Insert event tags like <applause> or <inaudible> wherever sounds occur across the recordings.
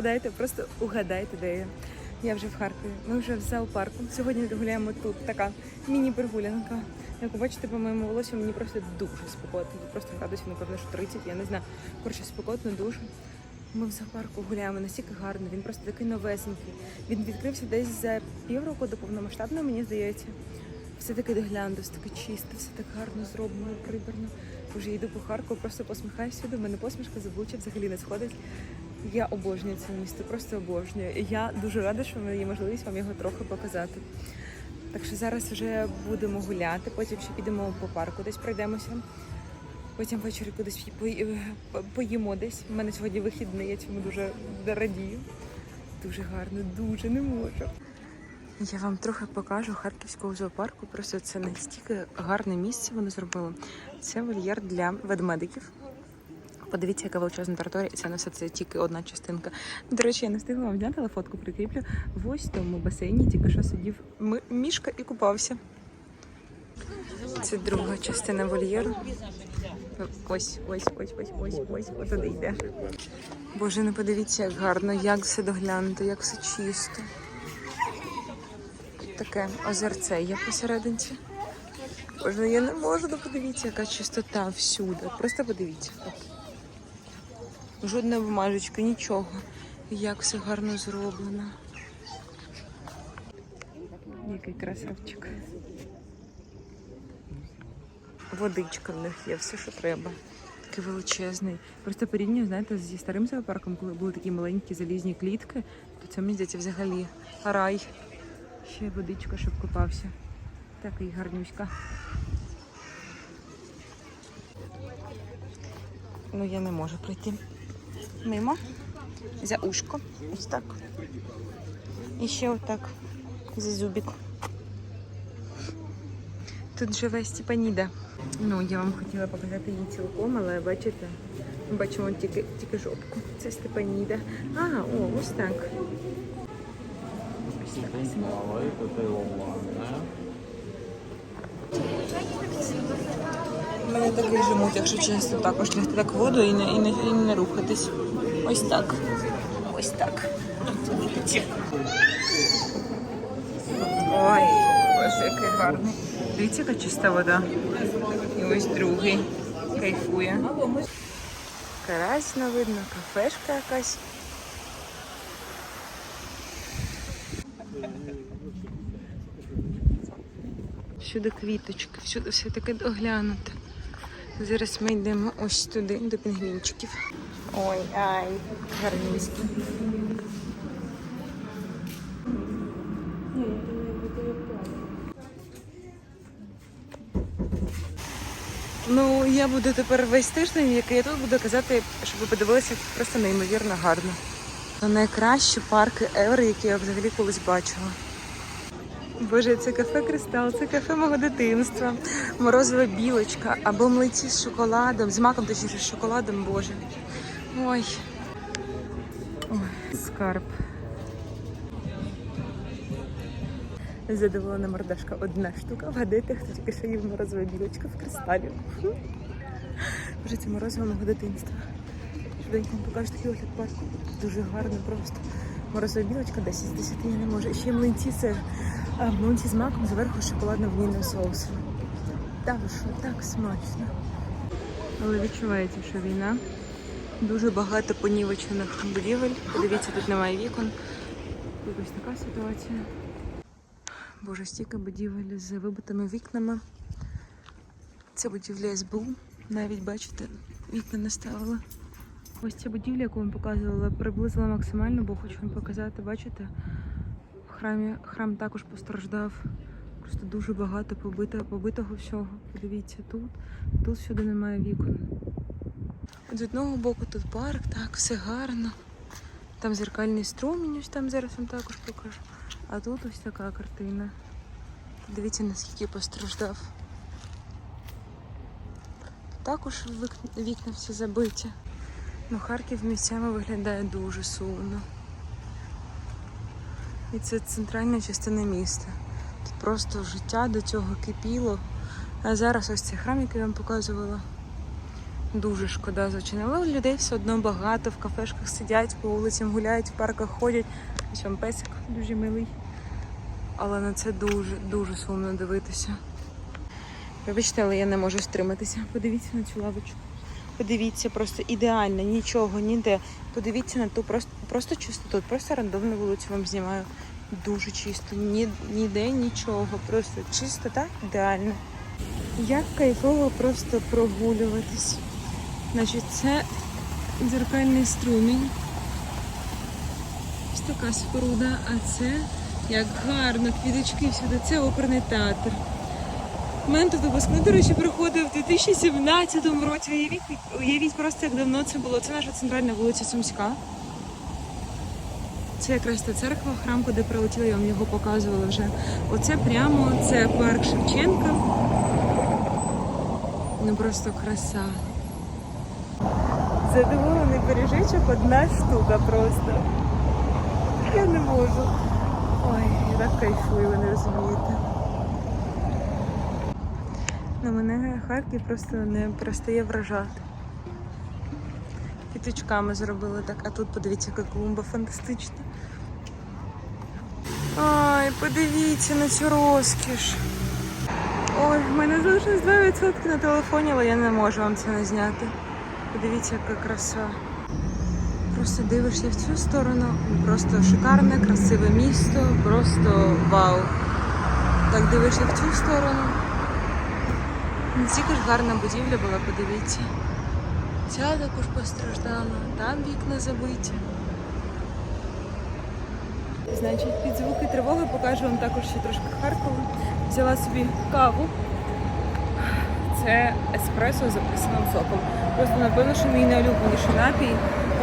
Вгадайте, просто угадайте, де я. Я вже в Харкові. Ми вже в зоопарку. Сьогодні гуляємо тут. Така міні-прогулянка. Як ви бачите, по моєму волосю мені просто дуже спекотно. Просто градусів, напевно, що 30, я не знаю. Коротше, спекотно дуже. Ми в зоопарку гуляємо настільки гарно. Він просто такий новесенький. Він відкрився десь за півроку до повномасштабного, мені здається. Все таке доглянуто, все таке чисто, все так гарно зроблено, прибрано. Вже йду по Харкову, просто посміхаюся до мене посмішка з взагалі не сходить. Я обожнюю це місто, просто обожнюю. Я дуже рада, що в мене є можливість вам його трохи показати. Так що зараз вже будемо гуляти, потім ще підемо по парку, десь пройдемося. Потім ввечері кудись поїмо десь. У мене сьогодні вихідний, я цьому дуже радію. Дуже гарно, дуже не можу. Я вам трохи покажу харківського зоопарку. Просто це настільки гарне місце вони зробили. Це вольєр для ведмедиків. Подивіться, яка величезна територія, і це не все це тільки одна частинка. До речі, я не встигла вам взяти, але фотку прикріплю. В ось тому басейні тільки що сидів мішка і купався. Це друга частина вольєру. Ось, ось, ось, ось, ось, ось, ось туди йде. Боже, ну подивіться, як гарно, як все доглянуто, як все чисто. Таке озерце є посерединці. Боже, я не можу, ну подивіться, яка чистота всюди. Просто подивіться. Жодна бумажечка, нічого. Як все гарно зроблено. Який красавчик. Водичка в них є, все, що треба. Такий величезний. Просто порівнюю, знаєте, зі старим зоопарком, коли були такі маленькі залізні клітки, то це мені здається взагалі рай. Ще водичка, щоб купався. Такий гарнюська. Ну, я не можу пройти. Мимо. За ушко. Ось так. І ще отак. За зубик. Тут живе Степаніда. Ну, я вам хотіла показати її цілком, але бачите, ми бачимо тільки, тільки жопку. Це Степаніда. А, о, ось так. Ось така смак. Мене так і якщо чесно, також лягти так воду і не, і, не, і не рухатись. Ось так. Ось так. Ой, боже, який гарний. Дивіться, яка чиста вода. І ось другий. Кайфує. Карась не видно, кафешка якась. Всюди квіточки, всюди все таке доглянуте. Зараз ми йдемо ось туди, до пінгвінчиків. Ой, ай, гарнюські. Ну, я буду тепер весь тиждень, який я тут буду казати, щоб ви подивилися просто неймовірно гарно. Це найкращі парки Еври, які я взагалі колись бачила. Боже, це кафе Кристал, це кафе мого дитинства. Морозова білочка або млиці з шоколадом, з маком, точніше, з шоколадом, боже. Ой. Ой, скарб. Задоволена мордашка одна штука. Вгадайте, хто тільки що їв морозова білочка в кристалі. Боже, це морозиво мого дитинства. Швиденько вам покажу такий огляд парку. Дуже гарно просто. Морозова білочка 10 з 10 я не можу. Ще млинці це а, млинці з маком зверху шоколадно-ванільним соусом. Так, що так смачно. Але відчувається, що війна. Дуже багато понівечених будівель. Подивіться, тут немає вікон. Тут ось така ситуація. Боже, стільки будівель з вибитими вікнами. Це будівля СБУ. Навіть бачите, вікна не ставили. Ось ця будівля, яку вам показувала, приблизила максимально, бо хочу вам показати, бачите, храмі храм також постраждав. Просто дуже багато побито, побитого всього. Подивіться тут. Тут сюди немає вікон. З одного боку тут парк, так, все гарно. Там зеркальний струмінь, ось там зараз вам також покажу. А тут ось така картина. Дивіться, наскільки постраждав. Також вікна всі забиті. Ну, Харків місцями виглядає дуже сумно. І це центральна частина міста. Тут просто життя до цього кипіло. А зараз ось цей храм, який я вам показувала. Дуже шкода, звичайно. Але людей все одно багато, в кафешках сидять, по вулицям гуляють, в парках ходять. Ось вам песик дуже милий. Але на це дуже, дуже сумно дивитися. Вибачте, але я не можу стриматися. Подивіться на цю лавочку. Подивіться, просто ідеально, нічого, ніде. Подивіться на ту просто, просто чистоту. Просто рандомну вулицю вам знімаю. Дуже чисто, ні, ніде нічого. Просто чистота ідеальна. Як кайфово просто прогулюватись. Значить, це дзеркальний струмінь. Ось така споруда, а це як гарно, квіточки всюди. Це оперний театр. У мене тут випускник, до речі, проходив у 2017 році. Уявіть, уявіть просто, як давно це було. Це наша центральна вулиця Сумська. Це якраз та церква, храм, куди прилетіли, я вам його показувала вже. Оце прямо це парк Шевченка. Ну просто краса. Задоволений пиріжечок одна штука просто. Я не можу. Ой, я так кайфую, ви не розумієте. На мене Харків просто не перестає вражати. Квіточками зробили так, а тут подивіться, яка клумба фантастична. Подивіться на цю розкіш. Ой, в мене залишилось 2% на телефоні, але я не можу вам це не зняти. Подивіться, яка краса. Просто дивишся в цю сторону, просто шикарне, красиве місто, просто вау. Так дивишся в цю сторону. Стільки ж гарна будівля була, подивіться. Ця також постраждала, там вікна забиті. Значить, під звуки тривоги покажу вам також ще трошки Харкова. Взяла собі каву. Це еспресо з апельсиновим соком. Просто напевно, що мій найулюбленіший напій.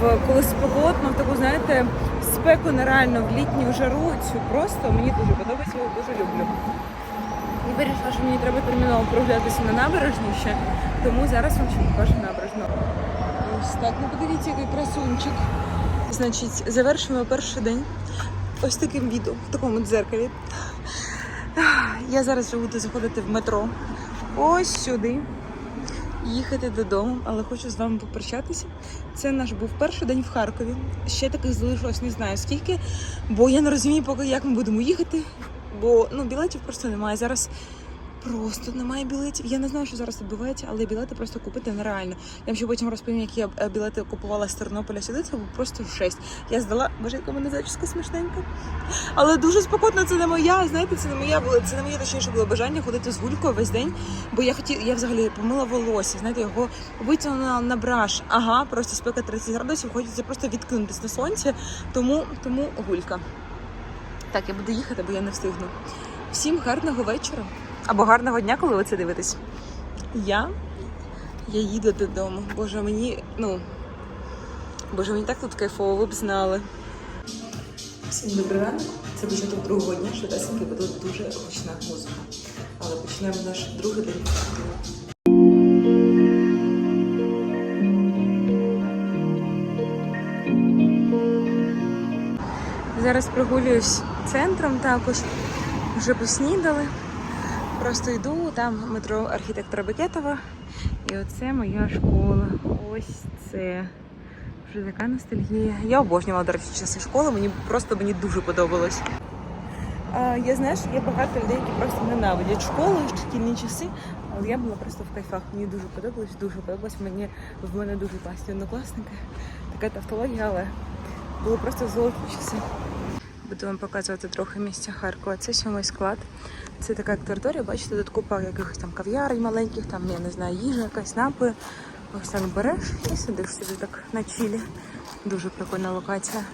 В коли спекотно, в таку, знаєте, спеку нереально в літню жару цю просто мені дуже подобається, його дуже люблю. І вирішила, що мені треба терміново прогулятися на набережні ще, тому зараз вам ще покажу набережну. Ось так, ну подивіться, який красунчик. Значить, завершуємо перший день ось таким відео, в такому дзеркалі. Я зараз буду заходити в метро. Ось сюди. Їхати додому, але хочу з вами попрощатися. Це наш був перший день в Харкові. Ще таких залишилось не знаю скільки, бо я не розумію, поки як ми будемо їхати. Бо ну білетів просто немає. Зараз просто немає білетів. Я не знаю, що зараз відбувається, але білети просто купити нереально. Я ще потім розповім, які я е, білети купувала з Тернополя сюди. Це був просто жесть. Я здала, боже, яка мене зачіска смішненька. Але дуже спокійно, це не моя. Знаєте, це не моя була. Це не моє точніше було бажання ходити з гулькою весь день. Бо я хотіла, я взагалі помила волосся. Знаєте, його витягнула на браш. Ага, просто спека 30 градусів, хочеться просто відкинутися на сонце. Тому, тому гулька. Так, я буду їхати, бо я не встигну. Всім гарного вечора або гарного дня, коли ви це дивитесь. Я, я їду додому. Боже, мені, ну, боже, мені так тут кайфово, ви б знали. Всім добрий ранок. Це початок другого дня, швидесенько, бо тут дуже гучна музика. Але почнемо наш другий день. Зараз прогулююсь центром також. Вже поснідали. Просто йду, там метро архітектора Бекетова. І оце моя школа. Ось це. Вже така ностальгія. Я обожнювала, до речі, часи школи, мені просто мені дуже подобалось. Я знаєш, є багато людей, які просто ненавидять школу шкільні часи, але я була просто в кайфах. Мені дуже подобалось, дуже подобалось. Мені в мене дуже класні однокласники. Така тавтологія, але були просто золоті часи. Буду вам показувати трохи місця Харкова. Це сьомий склад. Це така як територія, бачите, тут купа якихось там кав'ярень маленьких, там, я не знаю, їжа, якась напої. Ось так береш і сидиш собі так на чілі. Дуже прикольна локація.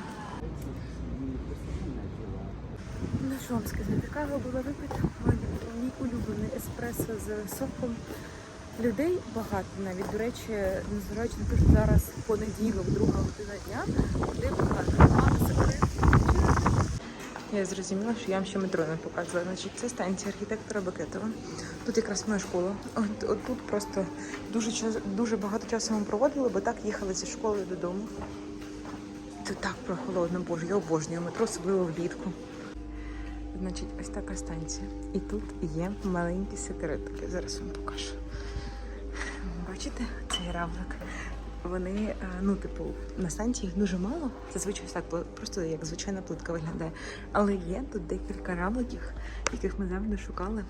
Ну що вам сказати, кава була випита, мій улюблений еспресо з соком. Людей багато навіть, до речі, незважаючи на те, що зараз понеділок, друга година дня, людей багато. Я зрозуміла, що я вам ще метро не показувала. Значить, це станція архітектора Бекетова. Тут якраз моя школа. От, от тут просто дуже час, дуже багато часу ми проводили, бо так їхали зі школи додому. Це так прохолодно, боже, я обожнюю метро, особливо влітку. Значить, ось така станція. І тут є маленькі секретики. Зараз вам покажу. Бачите цей равлик? Вони, е, ну, типу, на станції їх дуже мало. Зазвичай так просто як звичайна плитка виглядає. Але є тут декілька равликів, яких ми завжди шукали,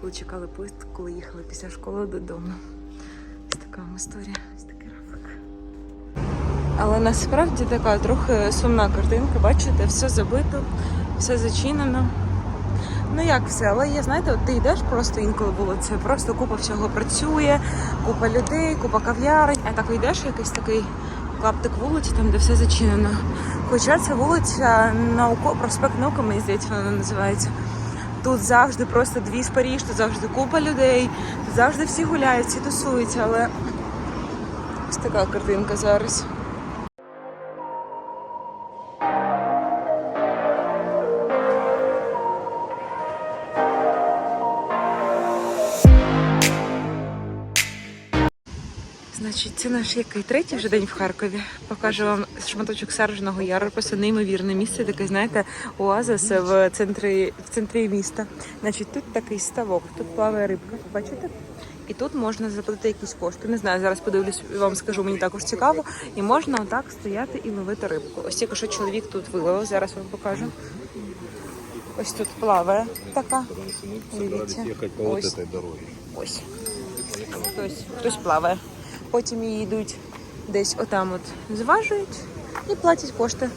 коли чекали поїзд, коли їхали після школи додому. Ось така вам історія, ось такий равлик. Але насправді така трохи сумна картинка, бачите, все забито, все зачинено. Ну як все, але є, знаєте, от ти йдеш просто інколи вулиці, просто купа всього працює, купа людей, купа кав'ярень, а так йдеш якийсь такий клаптик вулиці, там де все зачинено. Хоча це вулиця науко, проспект науки, мені здається, вона називається. Тут завжди просто дві Паріж, тут завжди купа людей, тут завжди всі гуляють, всі тусуються, але ось така картинка зараз. Значить, це наш який третій вже день в Харкові. Покажу вам шматочок Сарженого яру. Просто неймовірне місце, таке, знаєте, оазис в центрі, в центрі міста. Значить, тут такий ставок, тут плаває рибка, бачите? І тут можна заплатити якісь кошти. Не знаю, зараз подивлюсь, вам скажу, мені також цікаво. І можна отак стояти і ловити рибку. Ось тільки що чоловік тут виловив, зараз вам покажу. Ось тут плаває така. Дивіться. Ось. Ось. Хтось, хтось плаває. Потім її йдуть десь отам от зважують і платять кошти.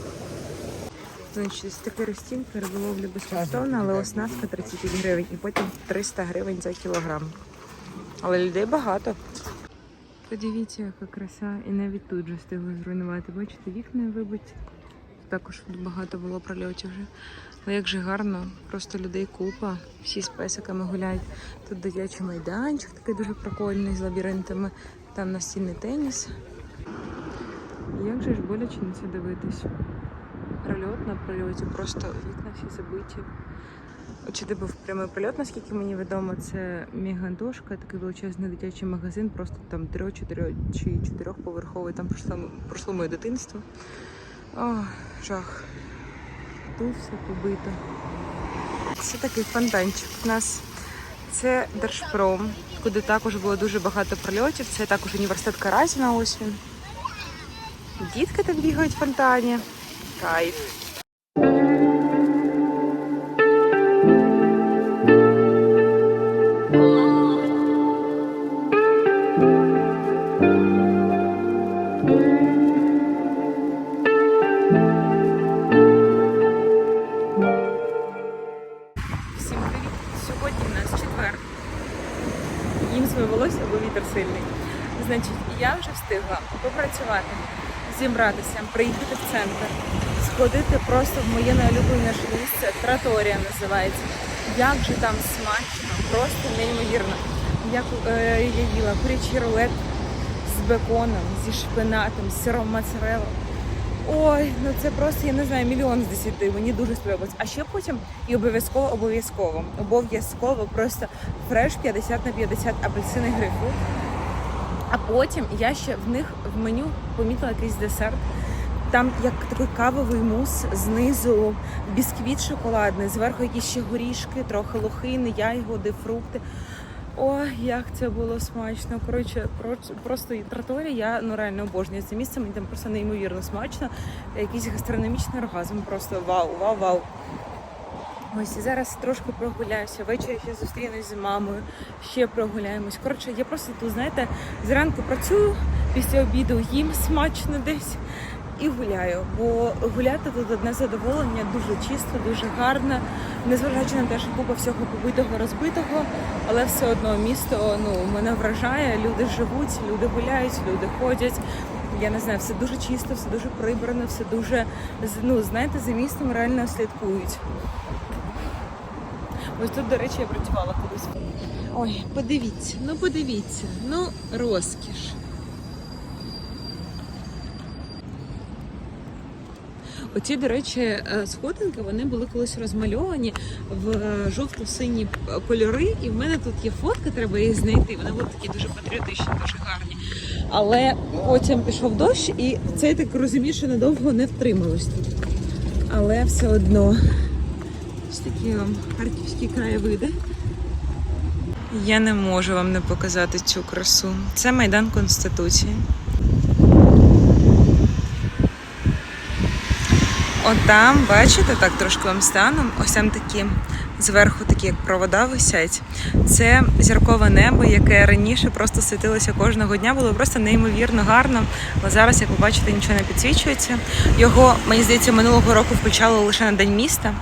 Значить, такий розцінка риболовлі безкоштовно, але оснастка 35 гривень і потім 300 гривень за кілограм. Але людей багато. Подивіться, яка краса, і навіть тут же встигли зруйнувати. Бачите, вікна вибиті. Також тут багато було прольотів вже. Але як же гарно, просто людей купа, всі з песиками гуляють. Тут дитячий майданчик такий дуже прикольний з лабіринтами. Там настільний теніс. Як же ж боляче на це дивитись? Прольот на прольоті, просто вікна всі забиті. Чи де був прямий прильот, наскільки мені відомо, це мегадошка, такий величезний дитячий магазин, просто там трьох, чотирьох чи чотирьохповерховий, там пройшло, пройшло моє дитинство. О, жах. Тут все побито. Це такий фонтанчик у нас. Це Держпром, куди також було дуже багато прольотів. Це також університет Каразіна, ось він. Дітки так бігають в фонтані. Кайф. Зібратися, приїхати в центр, сходити просто в моє найулюбленіше місце. Траторія називається. Як же там смачно, просто неймовірно. Як е, я їла курячий рулет з беконом, зі шпинатом, з сиром моцарелла. Ой, ну це просто я не знаю, мільйон з десяти. Мені дуже сподобалось. А ще потім і обов'язково, обов'язково, обов'язково просто фреш 50 на 50 апельсини грейпфрут. А потім я ще в них в меню помітила якийсь десерт. Там як такий кавовий мус, знизу бісквіт шоколадний, зверху якісь ще горішки, трохи лохини, ягоди, фрукти. Ой, як це було смачно. Коротше, про- просто і траторі я ну реально обожнюю це місце. Мені там просто неймовірно смачно. Якийсь гастрономічний оргазм. Просто вау, вау, вау. Ось і зараз трошки прогуляюся. Ввечері ще зустрінусь з мамою, ще прогуляємось. Коротше, я просто тут, знаєте, зранку працюю, після обіду їм смачно десь і гуляю. Бо гуляти тут одне задоволення, дуже чисто, дуже гарно. Незважаючи на те, що купа всього побитого, розбитого, але все одно місто ну, мене вражає. Люди живуть, люди гуляють, люди ходять. Я не знаю, все дуже чисто, все дуже прибрано, все дуже ну, знаєте, за містом реально слідкують. Ось тут, до речі, я працювала колись. Ой, подивіться, ну подивіться, ну розкіш. Оці, до речі, е, сходинки вони були колись розмальовані в жовто-сині кольори, і в мене тут є фотка, треба її знайти. Вони були такі дуже патріотичні, дуже гарні. Але потім пішов дощ, і це я так розумію, що надовго не втрималось тут. Але все одно такі вам харківські краєвиди. Я не можу вам не показати цю красу. Це Майдан Конституції. Отам, бачите, так трошки вам станом, ось там такі зверху такі як провода висять. Це зіркове небо, яке раніше просто світилося кожного дня, було просто неймовірно гарно. Але зараз, як ви бачите, нічого не підсвічується. Його, мені здається, минулого року включали лише на день міста.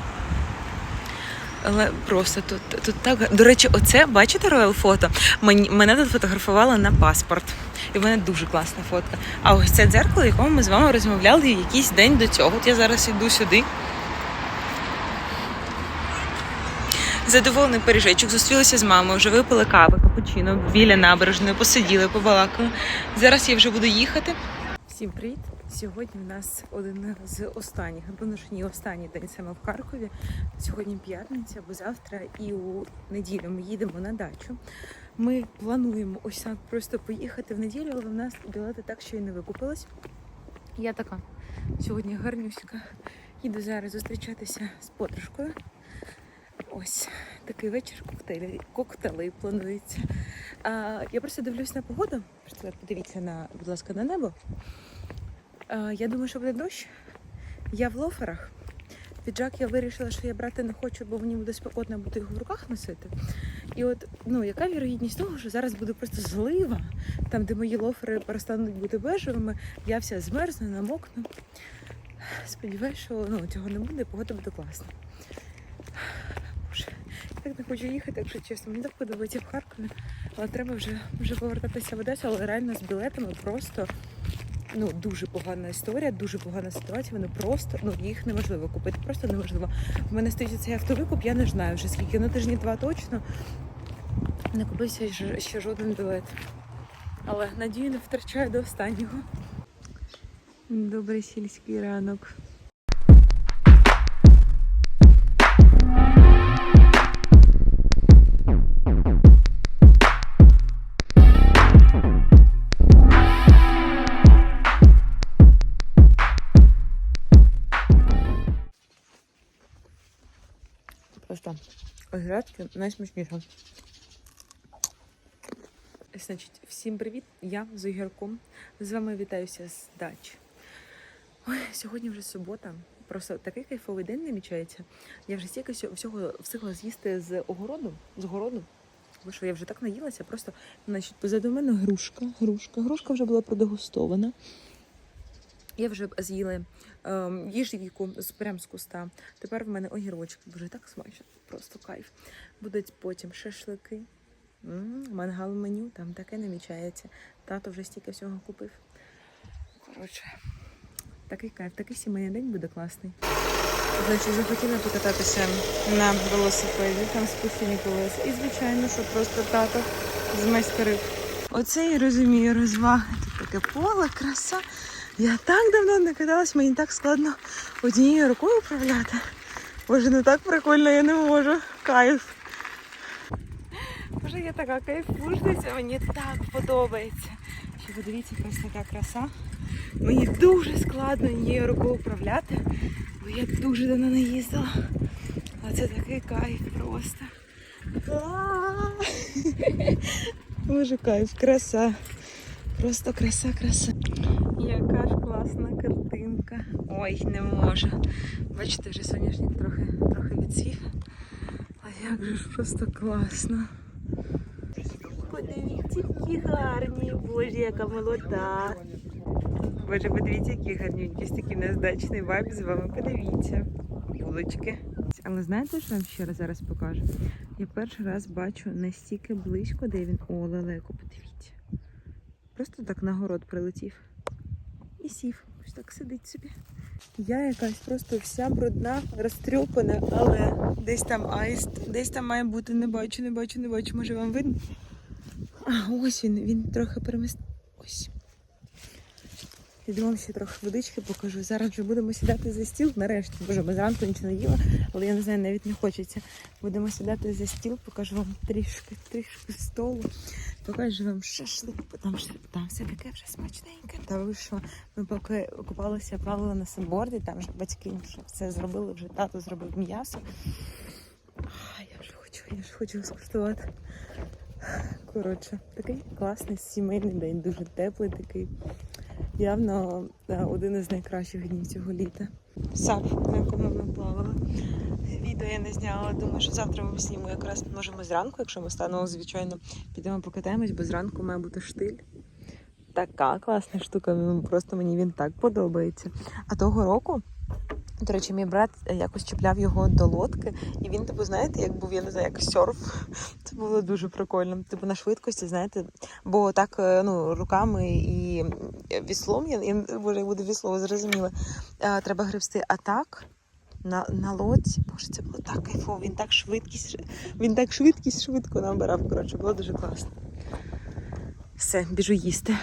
Але просто тут, тут так. До речі, оце бачите роял фото? Мені, мене тут фотографували на паспорт. І в мене дуже класна фотка. А ось це дзеркало, якому ми з вами розмовляли якийсь день до цього. От я зараз йду сюди. Задоволений пиріжечок, зустрілися з мамою, вже випили кави, капучино біля набережної, посиділи, побалакали. Зараз я вже буду їхати. Всім привіт! Сьогодні в нас один з останніх, напевно, що ні останній день саме в Харкові. Сьогодні п'ятниця, бо завтра і у неділю ми їдемо на дачу. Ми плануємо ось так просто поїхати в неділю, але в нас білети так ще й не викупились. Я така сьогодні гарнюська. Їду зараз зустрічатися з подружкою. Ось такий вечір коктейлі, коктейли планується. А, я просто дивлюсь на погоду. Подивіться на, будь ласка, на небо. А, я думаю, що буде дощ. Я в лоферах. Піджак я вирішила, що я брати не хочу, бо мені буде спекотно бути його в руках носити. І от ну яка вірогідність того, що зараз буде просто злива, там, де мої лофери перестануть бути бежевими, я вся змерзну, намокну. Сподіваюсь, що ну, цього не буде, погода буде класна. Боже, я так не хочу їхати, якщо чесно. Мені так подобається в Харкові, але треба вже, вже повертатися в Одесу, але реально з білетами просто ну, дуже погана історія, дуже погана ситуація. Вони просто ну, їх неможливо купити, просто неможливо. У мене стоїть цей автовикуп, я не знаю вже скільки, ну тижні два точно не купився ще жоден білет. Але надію не втрачаю до останнього. Добрий сільський ранок. Огірки найсмачніше. Значить, всім привіт! Я з огірком. З вами вітаюся з дачі. Ой, сьогодні вже субота. Просто такий кайфовий день намічається. Я вже стільки сьо- всього встигла з'їсти з огороду, з городу. Бо що я вже так наїлася, просто значить, позаду мене грушка, грушка. Грушка вже була продегустована. Я вже з'їла ем, їжевіку з прям з куста. Тепер в мене огірочки. Боже, так смачно, просто кайф. Будуть потім шашлики. М, Мангал меню, там таке намічається. Тато вже стільки всього купив. Коротше, такий кайф, такий сімейний день буде класний. Значить, захотіла покататися на велосипеді, там спущені колеса. І, звичайно, що просто тато змайстерив. Оце я розумію розваги. Таке поле, краса. Я так давно не каталась, мені так складно однією рукою управляти. Боже, ну так прикольно, я не можу. Кайф. Боже, я така кайфушниця, мені так подобається. Ще подивіться, просто така краса. Мені дуже складно однією рукою управляти, бо я дуже давно не їздила. А це такий кайф просто. Боже, кайф, краса. Просто краса, краса. Яка ж класна картинка. Ой, не можу. Бачите, вже соняшник трохи, трохи відсвів. А як же ж просто класно. Подивіться, які гарні. Боже, яка молода. Боже, подивіться, які гарненькі, такий нездачний вайб з вами. Подивіться. Булочки. Але знаєте, що я вам ще раз зараз покажу? Я перший раз бачу настільки близько, де він. О, лелеко, подивіться. Просто так на город прилетів. І сів. Ось так сидить собі. Я якась просто вся брудна, розтрьопана, але десь там аїст, десь там має бути, не бачу, не бачу, не бачу. Може вам видно? А, ось він, він трохи перемістив. Ось. Вам ще трохи водички покажу. Зараз вже будемо сідати за стіл. Нарешті, боже, ми зранку нічого не їла, але я не знаю, навіть не хочеться. Будемо сідати за стіл, покажу вам трішки, трішки столу. Покажу вам шашлик, там, там все таке вже смачненьке. Та ви що, ми поки купалися, плавали на саборді, там вже батьки вже все зробили, вже тато зробив м'ясо. Я вже хочу, я вже хочу скуштувати. Коротше, такий класний сімейний день, дуже теплий такий. Явно е, один із найкращих днів цього літа. Сап, на якому ми плавали. Відео я не зняла. Думаю, що завтра ми знімемо якраз можемо зранку, якщо ми станемо, звичайно, підемо покатаємось, бо зранку має бути штиль. Така класна штука. Просто мені він так подобається. А того року. До речі, мій брат е, якось чіпляв його до лодки, і він, типу, знаєте, як був, я не знаю, як серф. <laughs> Це було дуже прикольно. Типу на швидкості, знаєте, бо так е, ну, руками і е, віслом, я, я боже, буде вісло, ви. А, треба гребсти. А так, на, на лодці, боже, це було так кайфово. Він так швидкість, він так швидкість швидко набирав. Коротше, було дуже класно. Все, біжу їсти.